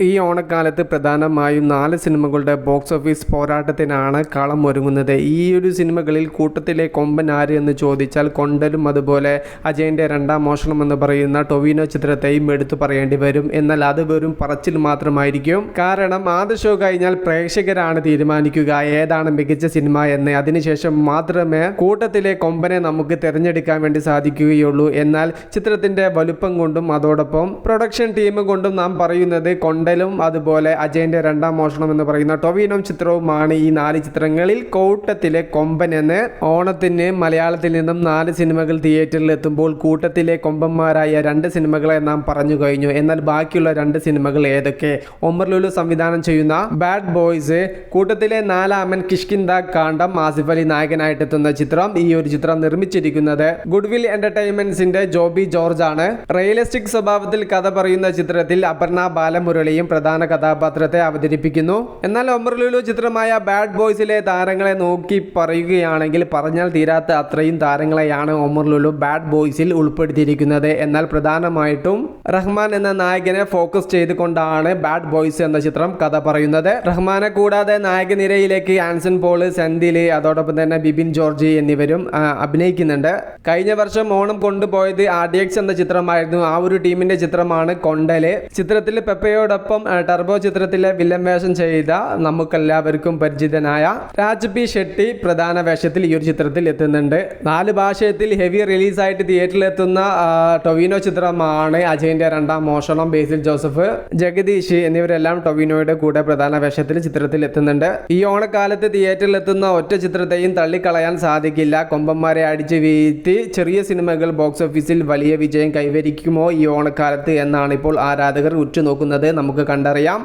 ഈ ഓണക്കാലത്ത് പ്രധാനമായും നാല് സിനിമകളുടെ ബോക്സ് ഓഫീസ് പോരാട്ടത്തിനാണ് കളം ഒരുങ്ങുന്നത്. ഈ ഒരു സിനിമകളിൽ കൂട്ടത്തിലെ കൊമ്പൻ ആര് എന്ന് ചോദിച്ചാൽ കൊണ്ടലും അതുപോലെ അജയന്റെ രണ്ടാം മോഷണം എന്ന് പറയുന്ന ടൊവിനോ ചിത്രത്തെയും എടുത്തു പറയേണ്ടി വരും. എന്നാൽ അത് വെറും പറച്ചിൽ മാത്രമായിരിക്കും. കാരണം ആദ്യ ഷോ കഴിഞ്ഞാൽ പ്രേക്ഷകരാണ് തീരുമാനിക്കുക ഏതാണ് മികച്ച സിനിമ എന്ന്. അതിനുശേഷം മാത്രമേ കൂട്ടത്തിലെ കൊമ്പനെ നമുക്ക് തിരഞ്ഞെടുക്കാൻ വേണ്ടി സാധിക്കുകയുള്ളൂ. എന്നാൽ ചിത്രത്തിന്റെ വലുപ്പം കൊണ്ടും അതോടൊപ്പം പ്രൊഡക്ഷൻ ടീം കൊണ്ടും നാം പറയുന്നത് കൊണ്ടലും അതുപോലെ അജയന്റെ രണ്ടാം മോഷണം എന്ന് പറയുന്ന ടൊവിനോം ചിത്രവുമാണ് ഈ നാല് ചിത്രങ്ങളിൽ കൂട്ടത്തിലെ കൊമ്പൻ എന്ന്. ഓണത്തിന് മലയാളത്തിൽ നിന്നും നാല് സിനിമകൾ തിയേറ്ററിൽ എത്തുമ്പോൾ കൂട്ടത്തിലെ കൊമ്പന്മാരായ രണ്ട് സിനിമകളെ നാം പറഞ്ഞു കഴിഞ്ഞു. എന്നാൽ ബാക്കിയുള്ള രണ്ട് സിനിമകൾ ഏതൊക്കെ? ഒമർ ലുലു സംവിധാനം ചെയ്യുന്ന ബാഡ് ബോയ്സ് കൂട്ടത്തിലെ നാലാമൻ കിഷ്കിന്ദ കാണ്ടം ആസിഫ് അലി നായകനായിട്ട് എത്തുന്ന ചിത്രം. ഈ ഒരു ചിത്രം നിർമ്മിച്ചിരിക്കുന്നത് ഗുഡ്വിൽ എന്റർടൈൻമെന്റ്സിന്റെ ജോബി ജോർജ് ആണ് റിയലിസ്റ്റിക് സ്വഭാവത്തിൽ കഥ പറയുന്ന ചിത്രത്തിൽ അപർണ ബാലമുരളിയും പ്രധാന കഥാപാത്രത്തെ അവതരിപ്പിക്കുന്നു. എന്നാൽ ഒമർലുലു ചിത്രമായ ബാഡ് ബോയ്സിലെ താരങ്ങളെ നോക്കി പറയുകയാണെങ്കിൽ പറഞ്ഞാൽ തീരാത്ത അത്രയും താരങ്ങളെയാണ് ഒമർലുലു ബാഡ് ബോയ്സിൽ ഉൾപ്പെടുത്തിയിരിക്കുന്നത്. എന്നാൽ പ്രധാനമായിട്ടും റഹ്മാൻ എന്ന നായകനെ ഫോക്കസ് ചെയ്തുകൊണ്ടാണ് ബാഡ് ബോയ്സ് എന്ന ചിത്രം കഥ പറയുന്നത്. റഹ്മാനെ കൂടാതെ നായകനിരയിലേക്ക് ആൻസൺ പോൾ സെന്തിൽ അതോടൊപ്പം തന്നെ ബിബിൻ ജോർജി എന്നിവരും അഭിനയിക്കുന്നുണ്ട്. കഴിഞ്ഞ വർഷം ഓണം കൊണ്ടുപോയത് ആർ എന്ന ചിത്രമായിരുന്നു. ആ ഒരു ടീമിന്റെ ചിത്രമാണ് കൊണ്ടൽ. ചിത്രത്തിൽ പെപ്പയോടൊപ്പം ആ, ടർബോ ചിത്രത്തിലെ വില്ലൻ വേഷം ചെയ്ത നമുക്കെല്ലാവർക്കും പരിചിതനായ രാജ് പി ഷെട്ടി പ്രധാന വേഷത്തിൽ ഈ ഒരു ചിത്രത്തിൽ എത്തുന്നുണ്ട്. നാല് ഭാഷയത്തിൽ ഹെവി റിലീസായിട്ട് തിയേറ്ററിൽ എത്തുന്ന ടൊവിനോ ചിത്രമാണ് അജയന്റെ രണ്ടാം മോഷണം ബേസിൽ ജോസഫ് ജഗദീഷ് എന്നിവരെല്ലാം ടൊവിനോയുടെ കൂടെ പ്രധാന വേഷത്തിൽ ചിത്രത്തിൽ എത്തുന്നുണ്ട്. ഈ ഓണക്കാലത്ത് തിയേറ്ററിൽ എത്തുന്ന ഒറ്റ ചിത്രത്തെയും തള്ളിക്കളയാൻ സാധിക്കില്ല. കൊമ്പന്മാരെ അടിച്ച് വീഴ്ത്തി ചെറിയ സിനിമകൾ ബോക്സ് ഓഫീസിൽ വലിയ വിജയം കൈവരിക്കുമോ ഈ ഓണക്കാലത്ത് എന്നാണ് ഇപ്പോൾ ആരാധകർ ഉറ്റുനോക്കുന്നത്. നമുക്ക് കണ്ടറിയാം.